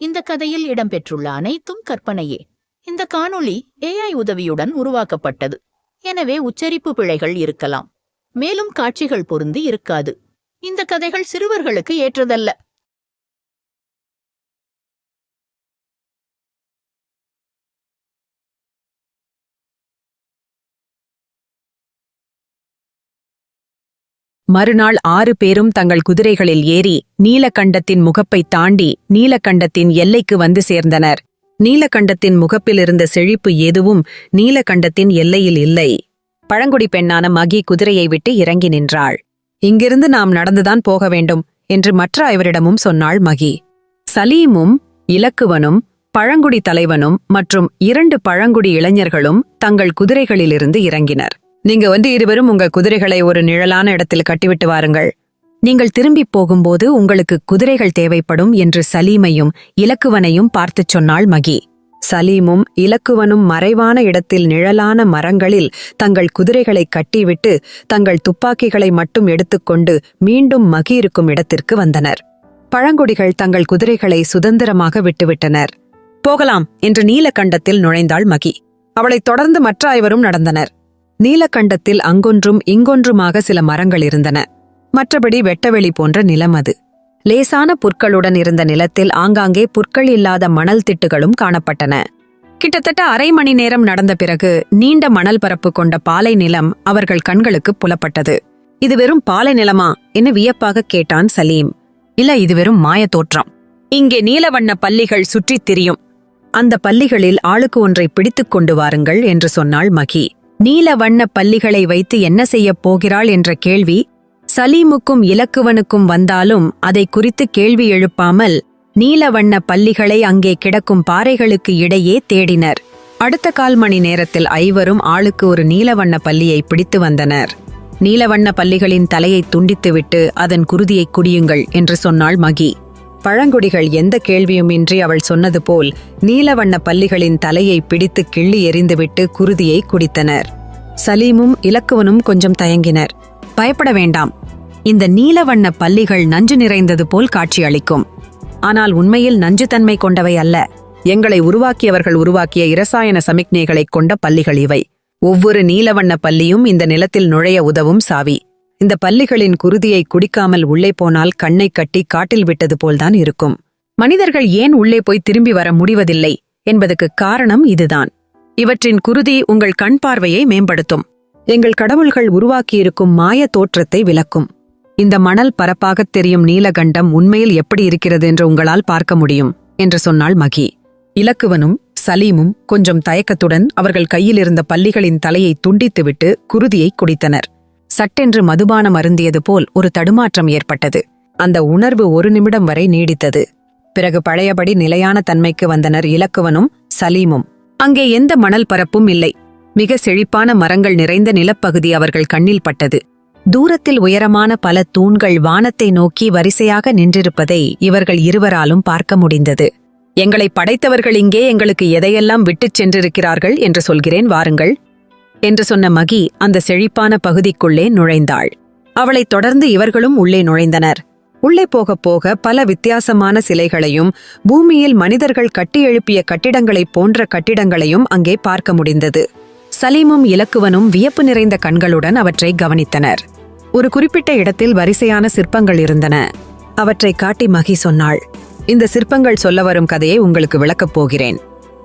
இந்த கதையில் இடம்பெற்றுள்ள அனைத்தும் கற்பனையே. இந்த காணொளி ஏஐ உதவியுடன் உருவாக்கப்பட்டது. எனவே உச்சரிப்பு பிழைகள் இருக்கலாம். மேலும் காட்சிகள் பொருந்தி இருக்காது. இந்த கதைகள் சிறுவர்களுக்கு ஏற்றதல்ல. மறுநாள் ஆறு பேரும் தங்கள் குதிரைகளில் ஏறி நீலகண்டத்தின் முகப்பை தாண்டி நீலகண்டத்தின் எல்லைக்கு வந்து சேர்ந்தனர். நீலகண்டத்தின் முகப்பிலிருந்த செழிப்பு எதுவும் நீலகண்டத்தின் எல்லையில் இல்லை. பழங்குடி பெண்ணான மகி குதிரையை விட்டு இறங்கி நின்றாள். இங்கிருந்து நாம் நடந்துதான் போக வேண்டும் என்று மற்ற ஐவரிடமும் சொன்னாள் மகி. சலீமும் இலக்குவனும் பழங்குடி தலைவனும் மற்றும் இரண்டு பழங்குடி இளைஞர்களும் தங்கள் குதிரைகளிலிருந்து இறங்கினர். நீங்க வந்து இருவரும் உங்க குதிரைகளை ஒரு நிழலான இடத்தில் கட்டிவிட்டு வாருங்கள். நீங்கள் திரும்பிப் போகும்போது உங்களுக்கு குதிரைகள் தேவைப்படும் என்று சலீமையும் இலக்குவனையும் பார்த்துச் சொன்னாள் மகி. சலீமும் இலக்குவனும் மறைவான இடத்தில் நிழலான மரங்களில் தங்கள் குதிரைகளை கட்டிவிட்டு தங்கள் துப்பாக்கிகளை மட்டும் எடுத்துக்கொண்டு மீண்டும் மகி இருக்கும் இடத்திற்கு வந்தனர். பழங்குடிகள் தங்கள் குதிரைகளை சுதந்திரமாக விட்டுவிட்டனர். போகலாம் என்று நீலகண்டத்தில் நுழைந்தாள் மகி. அவளைத் தொடர்ந்து மற்ற ஐவரும் நடந்தனர். நீலக்கண்டத்தில் அங்கொன்றும் இங்கொன்றுமாக சில மரங்கள் இருந்தன. மற்றபடி வெட்டவெளி போன்ற நிலம் அது. லேசான புற்களுடன் இருந்த நிலத்தில் ஆங்காங்கே புற்கள் இல்லாத மணல் திட்டுகளும் காணப்பட்டன. கிட்டத்தட்ட அரை மணி நேரம் நடந்த பிறகு நீண்ட மணல் பரப்பு கொண்ட பாலை நிலம் அவர்கள் கண்களுக்கு புலப்பட்டது. இது வெறும் பாலை நிலமா? என்று வியப்பாக கேட்டான் சலீம். இல்ல இது வெறும் மாய தோற்றம். இங்கே நீலவண்ண பள்ளிகள் சுற்றித் திரியும். அந்த பள்ளிகளில் ஆளுக்கு ஒன்றை பிடித்துக் கொண்டு வாருங்கள் என்று சொன்னாள் மகி. நீல வண்ண பல்லிகளை வைத்து என்ன செய்யப் போகிறாள் என்ற கேள்வி சலீமுக்கும் இலக்குவனுக்கும் வந்தாலும் அதை குறித்து கேள்வி எழுப்பாமல் நீல வண்ண பல்லிகளை அங்கே கிடக்கும் பாறைகளுக்கு இடையே தேடினர். அடுத்த கால் மணி நேரத்தில் ஐவரும் ஆளுக்கு ஒரு நீலவண்ண பல்லியை பிடித்து வந்தனர். நீலவண்ண பல்லிகளின் தலையை துண்டித்துவிட்டு அதன் குருதியை குடியுங்கள் என்று சொன்னாள் மகி. பழங்குடிகள் எந்த கேள்வியுமின்றி அவள் சொன்னது போல் நீலவண்ண பல்லிகளின் தலையை பிடித்து கிள்ளி எறிந்துவிட்டு குருதியை குடித்தனர். சலீமும் இலக்குவனும் கொஞ்சம் தயங்கினர். பயப்பட வேண்டாம். இந்த நீலவண்ண பள்ளிகள் நஞ்சு நிறைந்தது போல் காட்சியளிக்கும். ஆனால் உண்மையில் நஞ்சுத்தன்மை கொண்டவை அல்ல. எங்களை உருவாக்கியவர்கள் உருவாக்கிய இரசாயன சமிக்ஞைகளைக் கொண்ட பள்ளிகள் இவை. ஒவ்வொரு நீலவண்ண பள்ளியும் இந்த நிலத்தில் நுழைய உதவும் சாவி. இந்த பள்ளிகளின் குருதியை குடிக்காமல் உள்ளே போனால் கண்ணை கட்டி காட்டில் விட்டது போல்தான் இருக்கும். மனிதர்கள் ஏன் உள்ளே போய் திரும்பி வர முடிவதில்லை? என்பதற்கு காரணம் இதுதான். இவற்றின் குருதி உங்கள் கண் பார்வையை மேம்படுத்தும். எங்கள் கடவுள்கள் உருவாக்கியிருக்கும் மாய தோற்றத்தை விளக்கும். இந்த மணல் பரப்பாகத் தெரியும் நீலகண்டம் உண்மையில் எப்படி இருக்கிறது என்று உங்களால் பார்க்க முடியும் என்று சொன்னாள் மகி. இலக்குவனும் சலீமும் கொஞ்சம் தயக்கத்துடன் அவர்கள் கையில் இருந்த பல்லிகளின் தலையை துண்டித்துவிட்டு குருதியை குடித்தனர். சட்டென்று மதுபானம் அருந்தியது போல் ஒரு தடுமாற்றம் ஏற்பட்டது. அந்த உணர்வு ஒரு நிமிடம் வரை நீடித்தது. பிறகு பழையபடி நிலையான தன்மைக்கு வந்தனர் இலக்குவனும் சலீமும். அங்கே எந்த மணல் பரப்பும் இல்லை. மிக செழிப்பான மரங்கள் நிறைந்த நிலப்பகுதி அவர்கள் கண்ணில் பட்டது. தூரத்தில் உயரமான பல தூண்கள் வானத்தை நோக்கி வரிசையாக நின்றிருப்பதை இவர்கள் இருவராலும் பார்க்க முடிந்தது. எங்களை படைத்தவர்கள் இங்கே எங்களுக்கு எதையெல்லாம் விட்டுச் சென்றிருக்கிறார்கள்? என்று சொல்கிறேன் வாருங்கள். என்று சொன்ன மகி அந்த செழிப்பான பகுதிக்குள்ளே நுழைந்தாள். அவளைத் தொடர்ந்து இவர்களும் உள்ளே நுழைந்தனர். உள்ளே போகப் போக பல வித்தியாசமான சிலைகளையும் பூமியில் மனிதர்கள் கட்டி எழுப்பிய கட்டிடங்களைப் போன்ற கட்டிடங்களையும் அங்கே பார்க்க முடிந்தது. சலீமும் இலக்குவனும் வியப்பு நிறைந்த கண்களுடன் அவற்றை கவனித்தனர். ஒரு குறிப்பிட்ட இடத்தில் வரிசையான சிற்பங்கள் இருந்தன. அவற்றை காட்டி மகி சொன்னாள் இந்த சிற்பங்கள் சொல்ல வரும் கதையை உங்களுக்கு விளக்கப் போகிறேன்.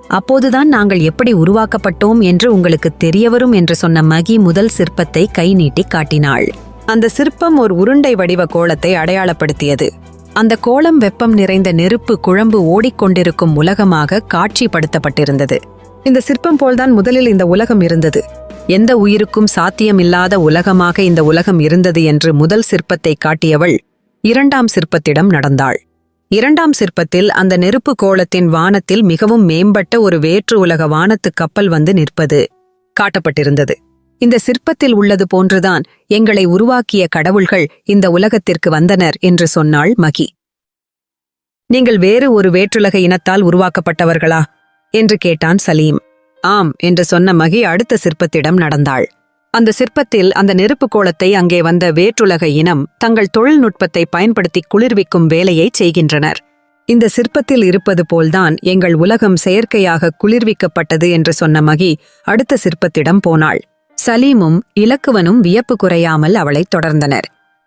அப்போதுதான் நாங்கள் எப்படி உருவாக்கப்பட்டோம் என்று உங்களுக்கு தெரியவரும் என்று சொன்ன மகி முதல் சிற்பத்தை கை நீட்டி காட்டினாள். அந்த சிற்பம் ஒரு உருண்டை வடிவ கோலத்தை அடையாளப்படுத்தியது. அந்த கோலம் வெப்பம் நிறைந்த நெருப்பு குழம்பு ஓடிக்கொண்டிருக்கும் உலகமாக காட்சிப்படுத்தப்பட்டிருந்தது. இந்த சிற்பம் போல்தான் முதலில் இந்த உலகம் இருந்தது. எந்த உயிருக்கும் சாத்தியமில்லாத உலகமாக இந்த உலகம் இருந்தது என்று முதல் சிற்பத்தை காட்டியவள் இரண்டாம் சிற்பத்திடம் நடந்தாள். இரண்டாம் சிற்பத்தில் அந்த நெருப்பு கோலத்தின் வானத்தில் மிகவும் மேம்பட்ட ஒரு வேற்று உலக வானத்து கப்பல் வந்து நிற்பது காட்டப்பட்டிருந்தது. இந்த சிற்பத்தில் உள்ளது போன்றுதான் எங்களை உருவாக்கிய கடவுள்கள் இந்த உலகத்திற்கு வந்தனர் என்று சொன்னாள் மகி. நீங்கள் வேறு ஒரு வேற்றுலக இனத்தால் உருவாக்கப்பட்டவர்களா? என்று கேட்டான் சலீம். ஆம் என்று சொன்ன மகி அடுத்த சிற்பத்திடம் நடந்தாள். அந்த சிற்பத்தில் அந்த நெருப்பு கோலத்தை அங்கே வந்த வேற்றுலக இனம் தங்கள் தொழில்நுட்பத்தை பயன்படுத்தி குளிர்விக்கும் வேலையை செய்கின்றனர். இந்த சிற்பத்தில் இருப்பது போல்தான் எங்கள் உலகம் செயற்கையாக குளிர்விக்கப்பட்டது என்று சொன்ன மகி அடுத்த சிற்பத்திடம் போனாள். சலீமும் இலக்குவனும் வியப்பு குறையாமல் அவளைத் தொடர்ந்தனர்.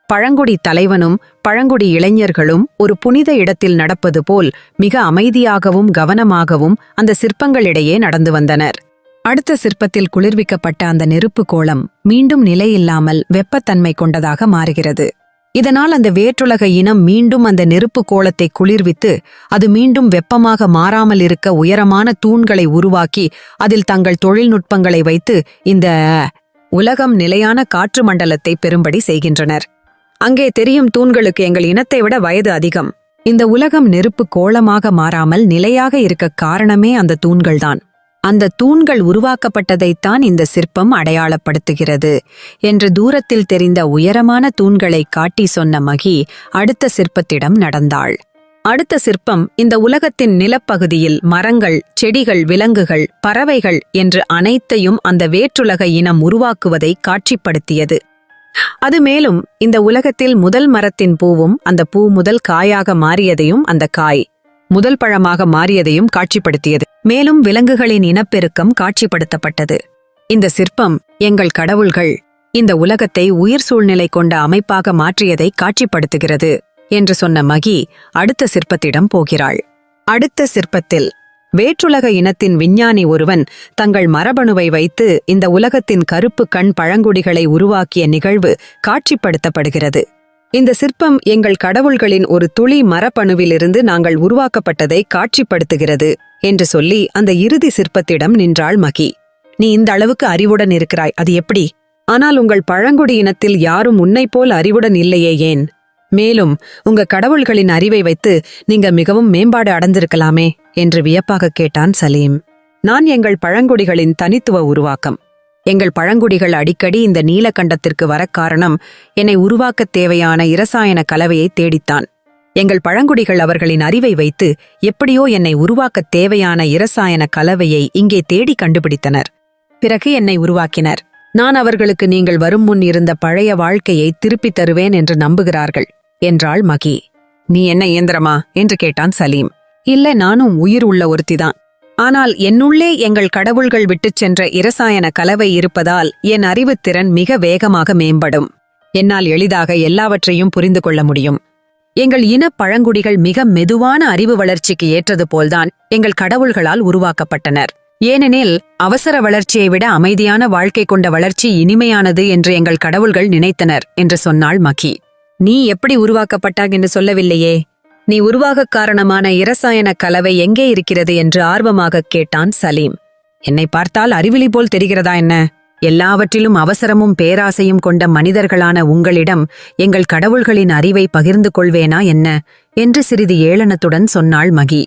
பழங்குடி தலைவனும் பழங்குடி இளைஞர்களும் ஒரு புனித இடத்தில் நடப்பது போல் மிக அமைதியாகவும் கவனமாகவும் அந்த சிற்பங்களிடையே நடந்து வந்தனர். அடுத்த சிற்பத்தில் குளிர்விக்கப்பட்ட அந்த நெருப்பு கோலம் மீண்டும் நிலையில்லாமல் வெப்பத்தன்மை கொண்டதாக மாறுகிறது. இதனால் அந்த வேற்றுலக இனம் மீண்டும் அந்த நெருப்பு கோலத்தை குளிர்வித்து அது மீண்டும் வெப்பமாக மாறாமல் இருக்க உயரமான தூண்களை உருவாக்கி அதில் தங்கள் தொழில்நுட்பங்களை வைத்து இந்த உலகம் நிலையான காற்று மண்டலத்தை பெறும்படி செய்கின்றனர். அங்கே தெரியும் தூண்களுக்கு எங்கள் இனத்தை விட வயது அதிகம். இந்த உலகம் நெருப்பு கோலமாக மாறாமல் நிலையாக இருக்க காரணமே அந்த தூண்கள்தான். அந்த தூண்கள் உருவாக்கப்பட்டதைத்தான் இந்த சிற்பம் அடையாளப்படுத்துகிறது என்று தூரத்தில் தெரிந்த உயரமான தூண்களை காட்டி சொன்ன மகி அடுத்த சிற்பத்திடம் நடந்தாள். அடுத்த சிற்பம் இந்த உலகத்தின் நிலப்பகுதியில் மரங்கள் செடிகள் விலங்குகள் பறவைகள் என்று அனைத்தையும் அந்த வேற்றுலக இனம் உருவாக்குவதை காட்சிப்படுத்தியது. அது மேலும் இந்த உலகத்தில் முதல் மரத்தின் பூவும் அந்த பூ முதல் காயாக மாறியதையும் அந்த காய் முதல் பழமாக மாறியதையும் காட்சிப்படுத்தியது. மேலும் விலங்குகளின் இனப்பெருக்கம் காட்சிப்படுத்தப்பட்டது. இந்த சிற்பம் எங்கள் கடவுள்கள் இந்த உலகத்தை உயிர் சூழ்நிலை கொண்ட அமைப்பாக மாற்றியதை காட்சிப்படுத்துகிறது என்று சொன்ன மகி அடுத்த சிற்பத்திடம் போகிறாள். அடுத்த சிற்பத்தில் வேற்றுலக இனத்தின் விஞ்ஞானி ஒருவன் தங்கள் மரபணுவை வைத்து இந்த உலகத்தின் கருப்பு கண் பழங்குடிகளை உருவாக்கிய நிகழ்வு காட்சிப்படுத்தப்படுகிறது. இந்த சிற்பம் எங்கள் கடவுள்களின் ஒரு துளி மரப்பணுவிலிருந்து நாங்கள் உருவாக்கப்பட்டதை காட்சிப்படுத்துகிறது என்று சொல்லி அந்த இறுதி சிற்பத்திடம் நின்றாள் மகி. நீ இந்த அளவுக்கு அறிவுடன் இருக்கிறாய் அது எப்படி? ஆனால் உங்கள் பழங்குடி இனத்தில் யாரும் உன்னைப் போல் அறிவுடன் இல்லையே ஏன்? மேலும் உங்க கடவுள்களின் அறிவை வைத்து நீங்க மிகவும் மேம்பாடு அடைந்திருக்கலாமே என்று வியப்பாக கேட்டான் சலீம். நான் எங்கள் பழங்குடிகளின் தனித்துவ உருவாக்கம். எங்கள் பழங்குடிகள் அடிக்கடி இந்த நீலகண்டத்திற்கு வரக் காரணம் என்னை உருவாக்கத் தேவையான இரசாயன கலவையை தேடித்தான். எங்கள் பழங்குடிகள் அவர்களின் அறிவை வைத்து எப்படியோ என்னை உருவாக்கத் தேவையான இரசாயன கலவையை இங்கே தேடி கண்டுபிடித்தனர். பிறகு என்னை உருவாக்கினர். நான் அவர்களுக்கு நீங்கள் வரும் முன் இருந்த பழைய வாழ்க்கையை திருப்பித் தருவேன் என்று நம்புகிறார்கள் என்றாள் மகி. நீ என்ன இயந்திரமா? என்று கேட்டான் சலீம். இல்ல நானும் உயிர் உள்ள ஒருத்திதான். ஆனால் என்னுள்ளே எங்கள் கடவுள்கள் விட்டுச் சென்ற இரசாயன கலவை இருப்பதால் என் அறிவுத்திறன் மிக வேகமாக மேம்படும். என்னால் எளிதாக எல்லாவற்றையும் புரிந்து கொள்ள முடியும். எங்கள் இன பழங்குடிகள் மிக மெதுவான அறிவு வளர்ச்சிக்கு ஏற்றது போல்தான் எங்கள் கடவுள்களால் உருவாக்கப்பட்டனர். ஏனெனில் அவசர வளர்ச்சியை விட அமைதியான வாழ்க்கை கொண்ட வளர்ச்சி இனிமையானது என்று எங்கள் கடவுள்கள் நினைத்தனர் என்று சொன்னாள் மகி. நீ எப்படி உருவாக்கப்பட்டாய்? என்று சொல்லவில்லையே. நீ உருவாகக் காரணமான இரசாயன கலவை எங்கே இருக்கிறது என்று ஆர்வமாகக் கேட்டான் சலீம். என்னை பார்த்தால் அறிவிலி போல் தெரிகிறதா என்ன? எல்லாவற்றிலும் அவசரமும் பேராசையும் கொண்ட மனிதர்களான உங்களிடம் எங்கள் கடவுள்களின் அறிவை பகிர்ந்து கொள்வேனா என்ன? என்று சிறிது ஏளனத்துடன் சொன்னாள் மகி.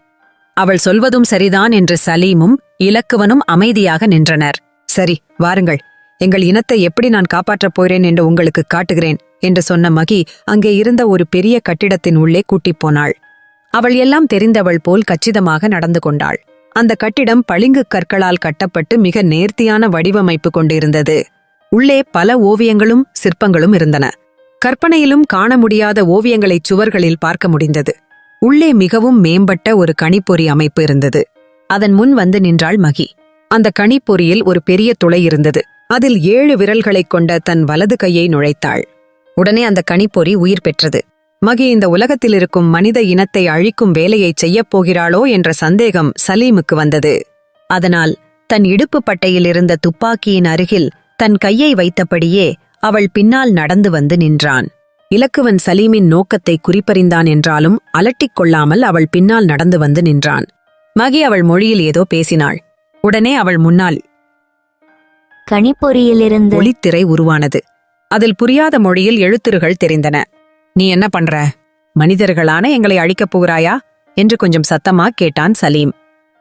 அவள் சொல்வதும் சரிதான் என்று சலீமும் இலக்குவனும் அமைதியாக நின்றனர். சரி வாருங்கள். எங்கள் இனத்தை எப்படி நான் காப்பாற்றப் போகிறேன் என்று உங்களுக்கு காட்டுகிறேன் என்று சொன்ன மகி அங்கே இருந்த ஒரு பெரிய கட்டிடத்தின் உள்ளே கூட்டிப் போனாள். அவள் எல்லாம் தெரிந்தவள் போல் கச்சிதமாக நடந்து கொண்டாள். அந்த கட்டிடம் பளிங்கு கற்களால் கட்டப்பட்டு மிக நேர்த்தியான வடிவமைப்பு கொண்டிருந்தது. உள்ளே பல ஓவியங்களும் சிற்பங்களும் இருந்தன. கற்பனையிலும் காண முடியாத ஓவியங்களைச் சுவர்களில் பார்க்க முடிந்தது. உள்ளே மிகவும் மேம்பட்ட ஒரு கணிப்பொறி அமைப்பு இருந்தது. அதன் முன் வந்து நின்றாள் மகி. அந்த கணிப்பொறியில் ஒரு பெரிய துளை இருந்தது. அதில் ஏழு விரல்களைக் கொண்ட தன் வலது கையை நுழைத்தாள். உடனே அந்த கணிப்பொறி உயிர் பெற்றது. மகி இந்த உலகத்தில் இருக்கும் மனித இனத்தை அழிக்கும் வேலையைச் செய்யப் போகிறாளோ என்ற சந்தேகம் சலீமுக்கு வந்தது. அதனால் தன் இடுப்பு பட்டையில் இருந்த துப்பாக்கியின் அருகில் தன் கையை வைத்தபடியே அவள் பின்னால் நடந்து வந்து நின்றான். இலக்குவன் சலீமின் நோக்கத்தை குறிப்பறிந்தான் என்றாலும் அலட்டிக் கொள்ளாமல் அவள் பின்னால் நடந்து வந்து நின்றான். மகி அவள் மொழியில் ஏதோ பேசினாள். உடனே அவள் முன்னால் கணிப்பொறியிலிருந்து ஒளித்திரை உருவானது. அதில் புரியாத மொழியில் எழுத்துருகள் தெரிந்தன. நீ என்ன பண்ற? மனிதர்களான எங்களை அழிக்கப் போகிறாயா? என்று கொஞ்சம் சத்தமா கேட்டான் சலீம்.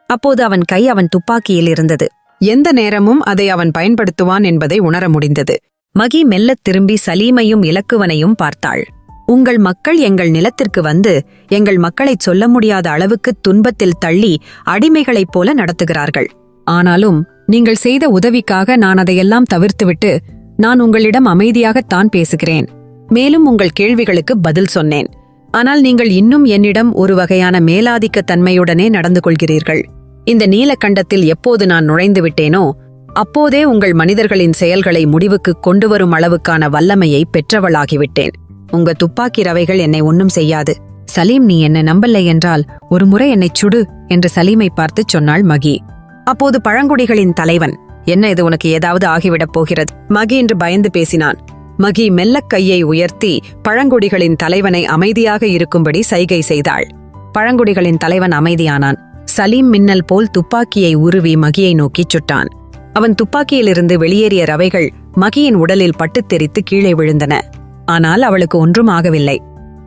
அப்போது அவன் கை அவன் துப்பாக்கியில் இருந்தது. எந்த நேரமும் அதை அவன் பயன்படுத்துவான் என்பதை உணர முடிந்தது. மகி மெல்லத் திரும்பி சலீமையும் இலக்குவனையும் பார்த்தாள். உங்கள் மக்கள் எங்கள் நிலத்திற்கு வந்து எங்கள் மக்களைச் சொல்ல முடியாத அளவுக்கு துன்பத்தில் தள்ளி அடிமைகளைப் போல நடத்துகிறார்கள். ஆனாலும் நீங்கள் செய்த உதவிக்காக நான் அதையெல்லாம் தவிர்த்துவிட்டு நான் உங்களிடம் அமைதியாகத்தான் பேசுகிறேன். மேலும் உங்கள் கேள்விகளுக்கு பதில் சொன்னேன். ஆனால் நீங்கள் இன்னும் என்னிடம் ஒரு வகையான மேலாதிக்க தன்மையுடனே நடந்து கொள்கிறீர்கள். இந்த நீலக்கண்டத்தில் எப்போது நான் நுழைந்து விட்டேனோ அப்போதே உங்கள் மனிதர்களின் செயல்களை முடிவுக்கு கொண்டு வரும் அளவுக்கான வல்லமையை பெற்றவளாகிவிட்டேன். உங்க துப்பாக்கி ரவைகள் என்னை ஒன்னும் செய்யாது. சலீம் நீ என்னை நம்பலை என்றால் ஒரு முறை என்னைச் சுடு என்று சலீமை பார்த்துச் சொன்னாள் மகி. அப்போது பழங்குடிகளின் தலைவன் என்ன இது உனக்கு ஏதாவது ஆகிவிடப் போகிறது? மகி என்று பயந்து பேசினான். மகி மெல்லக் கையை உயர்த்தி பழங்குடிகளின் தலைவனை அமைதியாக இருக்கும்படி சைகை செய்தாள். பழங்குடிகளின் தலைவன் அமைதியானான். சலீம் மின்னல் போல் துப்பாக்கியை உருவி மகியை நோக்கிச் சுட்டான். அவன் துப்பாக்கியிலிருந்து வெளியேறிய ரவைகள் மகியின் உடலில் பட்டுத் தெரித்து கீழே விழுந்தன. ஆனால் அவளுக்கு ஒன்றும் ஆகவில்லை.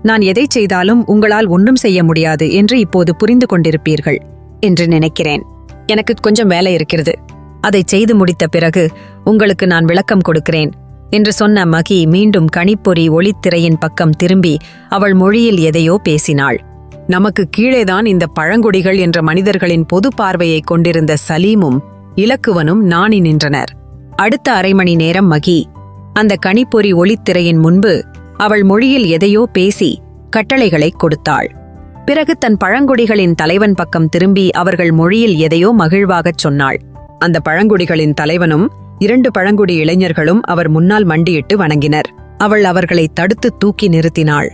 நான் எதைச் செய்தாலும் உங்களால் ஒன்றும் செய்ய முடியாது என்று இப்போது புரிந்து கொண்டிருப்பீர்கள் என்று நினைக்கிறேன். எனக்கு கொஞ்சம் வேலை இருக்கிறது. அதைச் செய்து முடித்த பிறகு உங்களுக்கு நான் விளக்கம் கொடுக்கிறேன் என்று சொன்ன மகி மீண்டும் கணிப்பொறி ஒளித்திரையின் பக்கம் திரும்பி அவள் மொழியில் எதையோ பேசினாள். நமக்கு கீழேதான் இந்த பழங்குடிகள் என்ற மனிதர்களின் பொது பார்வையை கொண்டிருந்த சலீமும் இலக்குவனும் நாணி நின்றனர். அடுத்த அரை மணி நேரம் மகி அந்த கணிப்பொறி ஒளித்திரையின் முன்பு அவள் மொழியில் எதையோ பேசி கட்டளைகளை கொடுத்தாள். பிறகு தன் பழங்குடிகளின் தலைவன் பக்கம் திரும்பி அவர்கள் மொழியில் எதையோ மகிழ்வாகச் சொன்னாள். அந்த பழங்குடிகளின் தலைவனும் இரண்டு பழங்குடி இளைஞர்களும் அவர் முன்னால் மண்டியிட்டு வணங்கினர். அவள் அவர்களை தடுத்து தூக்கி நிறுத்தினாள்.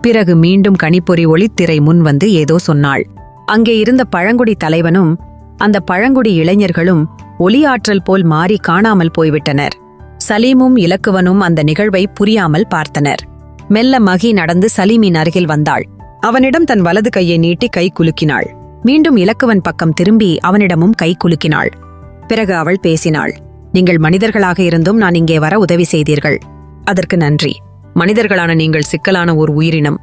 பிறகு மீண்டும் கணிப்பொறி ஒளித்திரை முன் வந்து ஏதோ சொன்னாள். அங்கே இருந்த பழங்குடி தலைவனும் அந்த பழங்குடி இளைஞர்களும் ஒளியாற்றல் போல் மாறி காணாமல் போய்விட்டனர். சலீமும் இலக்குவனும் அந்த நிகழ்வை புரியாமல் பார்த்தனர். மெல்ல மகி நடந்து சலீமின் அருகில் வந்தாள். அவனிடம் தன் வலது கையை நீட்டி கை குலுக்கினாள். மீண்டும் இலக்குவன் பக்கம் திரும்பி அவனிடமும் கை குலுக்கினாள். பிறகு அவள் பேசினாள். நீங்கள் மனிதர்களாக இருந்தும் நான் இங்கே வர உதவி செய்தீர்கள். அதற்கு நன்றி. மனிதர்களான நீங்கள் சிக்கலான ஒரு உயிரினம்.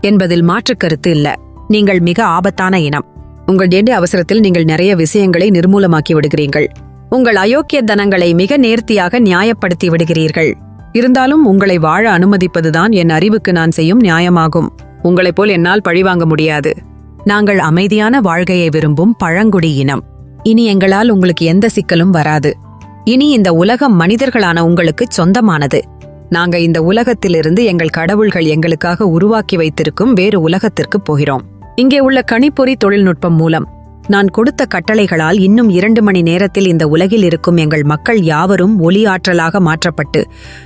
என்பதில் மாற்றுக் கருத்து இல்ல. நீங்கள் மிக ஆபத்தான இனம். உங்கள் ஏண்டி அவசரத்தில் நீங்கள் நிறைய விஷயங்களை நிர்மூலமாக்கி விடுகிறீர்கள். உங்கள் அயோக்கிய தனங்களை மிக நேர்த்தியாக நியாயப்படுத்தி விடுகிறீர்கள். இருந்தாலும் உங்களை வாழ அனுமதிப்பதுதான் என் அறிவுக்கு நான் செய்யும் நியாயமாகும். உங்களைப் போல் என்னால் பழிவாங்க முடியாது. நாங்கள் அமைதியான வாழ்க்கையை விரும்பும் பழங்குடி இனம். இனி எங்களால் உங்களுக்கு எந்த சிக்கலும் வராது. இனி இந்த உலகம் மனிதர்களான உங்களுக்கு சொந்தமானது. நாங்க இந்த உலகத்திலிருந்து எங்கள் கடவுள்கள் எங்களுக்காக உருவாக்கி வைத்திருக்கும் வேறு உலகத்திற்கு போகிறோம். இங்கே உள்ள கணிப்பொறி தொழில்நுட்பம் மூலம். நான் கொடுத்த கட்டளைகளால் இன்னும் இரண்டு மணி நேரத்தில் இந்த உலகில் இருக்கும் எங்கள் மக்கள் யாவரும் ஒலி ஆற்றலாக மாற்றப்பட்டு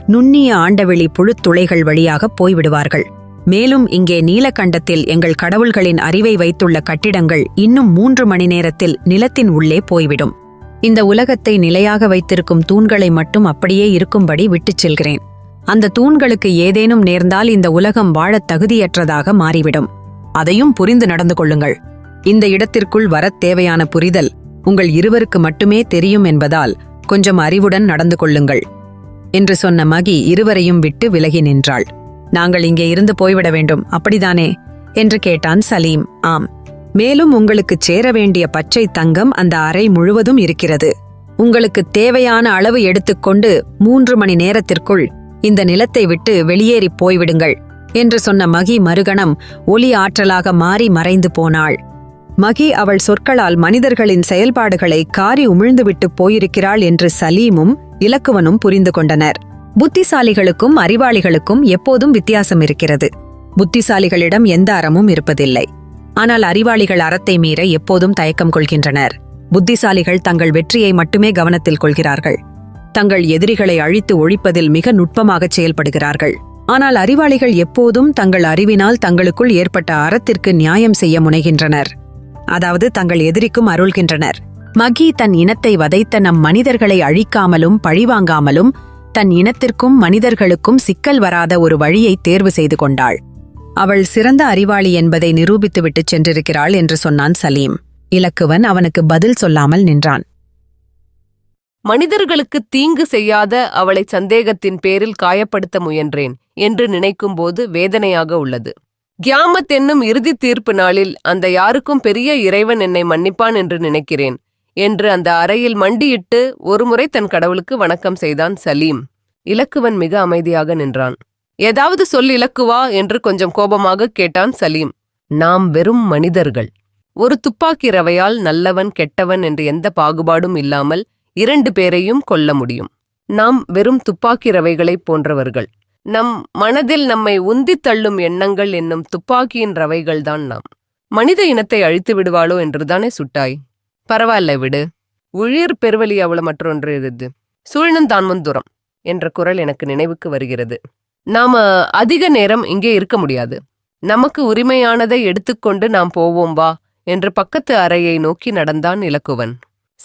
நுண்ணிய ஆண்டவெளி புழுத்துளைகள் வழியாக போய்விடுவார்கள். மேலும் இங்கே நீலகண்டத்தில் எங்கள் கடவுள்களின் அறிவை வைத்துள்ள கட்டிடங்கள் இன்னும் மூன்று மணி நேரத்தில் நிலத்தின் உள்ளே போய்விடும். இந்த உலகத்தை நிலையாக வைத்திருக்கும் தூண்களை மட்டும் அப்படியே இருக்கும்படி விட்டுச் செல்கிறேன். அந்த தூண்களுக்கு ஏதேனும் நேர்ந்தால் இந்த உலகம் வாழத் தகுதியற்றதாக மாறிவிடும். அதையும் புரிந்து நடந்து கொள்ளுங்கள். இந்த இடத்திற்குள் வரத் தேவையான புரிதல் உங்கள் இருவருக்கு மட்டுமே தெரியும் என்பதால் கொஞ்சம் அறிவுடன் நடந்து கொள்ளுங்கள். என்று சொன்ன மகி இருவரையும் விட்டு விலகி நின்றாள். நாங்கள் இங்கே இருந்து போய்விட வேண்டும். அப்படிதானே? என்று கேட்டான் சலீம். ஆம். மேலும் உங்களுக்குச் சேர வேண்டிய பச்சை தங்கம் அந்த அறை முழுவதும் இருக்கிறது. உங்களுக்கு தேவையான அளவு எடுத்துக்கொண்டு மூன்று மணி நேரத்திற்குள் இந்த நிலத்தை விட்டு வெளியேறிப் போய்விடுங்கள் என்று சொன்ன மகி மறுகணம் ஒளி ஆற்றலாக மாறி மறைந்து போனாள். மகி அவள் சொற்களால் மனிதர்களின் செயல்பாடுகளை காரி உமிழ்ந்துவிட்டு போயிருக்கிறாள் என்று சலீமும் இலக்குவனும் புரிந்து கொண்டனர். புத்திசாலிகளுக்கும் அறிவாளிகளுக்கும் எப்போதும் வித்தியாசம் இருக்கிறது. புத்திசாலிகளிடம் எந்த அறமும் இருப்பதில்லை. ஆனால் அறிவாளிகள் அறத்தை மீற எப்போதும் தயக்கம் கொள்கின்றனர். புத்திசாலிகள் தங்கள் வெற்றியை மட்டுமே கவனத்தில் கொள்கிறார்கள். தங்கள் எதிரிகளை அழித்து ஒழிப்பதில் மிக நுட்பமாகச் செயல்படுகிறார்கள். ஆனால் அறிவாளிகள் எப்போதும் தங்கள் அறிவினால் தங்களுக்குள் ஏற்பட்ட அறத்திற்கு நியாயம் செய்ய முனைகின்றனர். அதாவது தங்கள் எதிரிக்கும் அருள்கின்றனர். மகி தன் இனத்தை வதைத்த நம் மனிதர்களை அழிக்காமலும் பழிவாங்காமலும் தன் இனத்திற்கும் மனிதர்களுக்கும் சிக்கல் வராத ஒரு வழியை தேர்வு செய்து கொண்டாள். அவள் சிறந்த அறிவாளி என்பதை நிரூபித்துவிட்டுச் சென்றிருக்கிறாள் என்று சொன்னான் சலீம். இலக்குவன் அவனுக்கு பதில் சொல்லாமல் நின்றான். மனிதர்களுக்கு தீங்கு செய்யாத அவளை சந்தேகத்தின் பேரில் காயப்படுத்த முயன்றேன் என்று நினைக்கும்போது வேதனையாக உள்ளது. கியாமத் என்னும் இறுதி தீர்ப்பு நாளில் அந்த யாருக்கும் பெரிய இறைவன் என்னை மன்னிப்பான் என்று நினைக்கிறேன். என்று அந்த அறையில் மண்டியிட்டு ஒருமுறை தன் கடவுளுக்கு வணக்கம் செய்தான் சலீம். இலக்குவன் மிக அமைதியாக நின்றான். ஏதாவது சொல் இலக்குவா? என்று கொஞ்சம் கோபமாக கேட்டான் சலீம். நாம் வெறும் மனிதர்கள். ஒரு துப்பாக்கி ரவையால் நல்லவன் கெட்டவன் என்று எந்த பாகுபாடும் இல்லாமல் இரண்டு பேரையும் கொல்ல முடியும். நாம் வெறும் துப்பாக்கி ரவைகளைப் போன்றவர்கள். நம் மனதில் நம்மை உந்தித் தள்ளும் எண்ணங்கள் என்னும் துப்பாக்கியின் ரவைகள்தான் நாம். மனித இனத்தை அழித்து விடுவாளோ என்றுதானே சுட்டாய்? பரவாயில்ல விடு. உயிர் பெருவலி அவள மற்றொன்று இருது சூழ்நம் தான் தூரம் என்ற குரல் எனக்கு நினைவுக்கு வருகிறது. நாம அதிக நேரம் இங்கே இருக்க முடியாது. நமக்கு உரிமையானதை எடுத்துக்கொண்டு நாம் போவோம் வா என்று பக்கத்து அறையை நோக்கி நடந்தான் இலக்குவன்.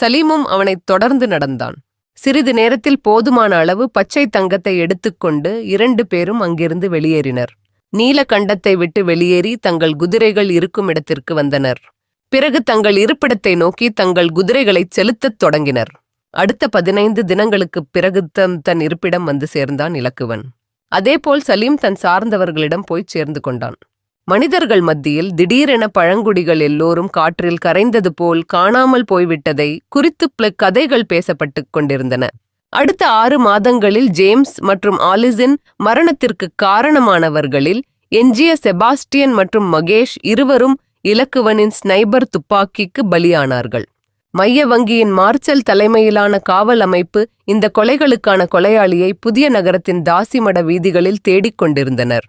சலீமும் அவனைத் தொடர்ந்து நடந்தான். சிறிது நேரத்தில் போதுமான அளவு பச்சை தங்கத்தை எடுத்துக்கொண்டு இரண்டு பேரும் அங்கிருந்து வெளியேறினர். நீலகண்டத்தை விட்டு வெளியேறி தங்கள் குதிரைகள் இருக்கும் இடத்திற்கு வந்தனர். பிறகு தங்கள் இருப்பிடத்தை நோக்கி தங்கள் குதிரைகளை செலுத்தத் தொடங்கினர். அடுத்த பதினைந்து தினங்களுக்குப் பிறகு தம் தன் இருப்பிடம் வந்து சேர்ந்தான் இலக்குவன். அதேபோல் சலீம் தன் சார்ந்தவர்களிடம் போய்ச் சேர்ந்து கொண்டான். மனிதர்கள் மத்தியில் திடீரென பழங்குடிகள் எல்லோரும் காற்றில் கரைந்தது போல் காணாமல் போய்விட்டதை குறித்து கதைகள் பேசப்பட்டுக் கொண்டிருந்தன. அடுத்த ஆறு மாதங்களில் ஜேம்ஸ் மற்றும் ஆலிசின் மரணத்திற்கு காரணமானவர்களில் எஞ்சிய செபாஸ்டியன் மற்றும் மகேஷ் இருவரும் இலக்குவனின் ஸ்னைபர் துப்பாக்கிக்கு பலியானார்கள். மைய வங்கியின் மார்ச்சல் தலைமையிலான காவல் அமைப்பு இந்த கொலைகளுக்கான கொலையாளியை புதிய நகரத்தின் தாசிமட வீதிகளில் தேடிக் கொண்டிருந்தனர்.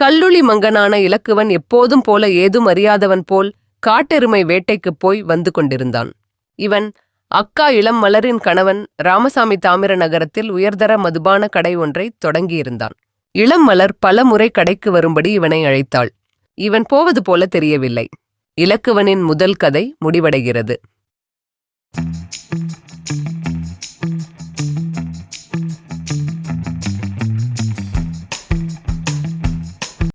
கல்லுளி மங்கனான இலக்குவன் எப்போதும் போல ஏதும் அறியாதவன் போல் காட்டெருமை வேட்டைக்குப் போய் வந்து கொண்டிருந்தான். இவன் அக்கா இளம் மலரின் கணவன் ராமசாமி தாமிர நகரத்தில் உயர்தர மதுபான கடை ஒன்றை தொடங்கியிருந்தான். இளம் மலர் பல முறை கடைக்கு வரும்படி இவனை அழைத்தாள். இவன் போவது போல தெரியவில்லை. இலக்குவனின் முதல் கதை முடிவடைகிறது.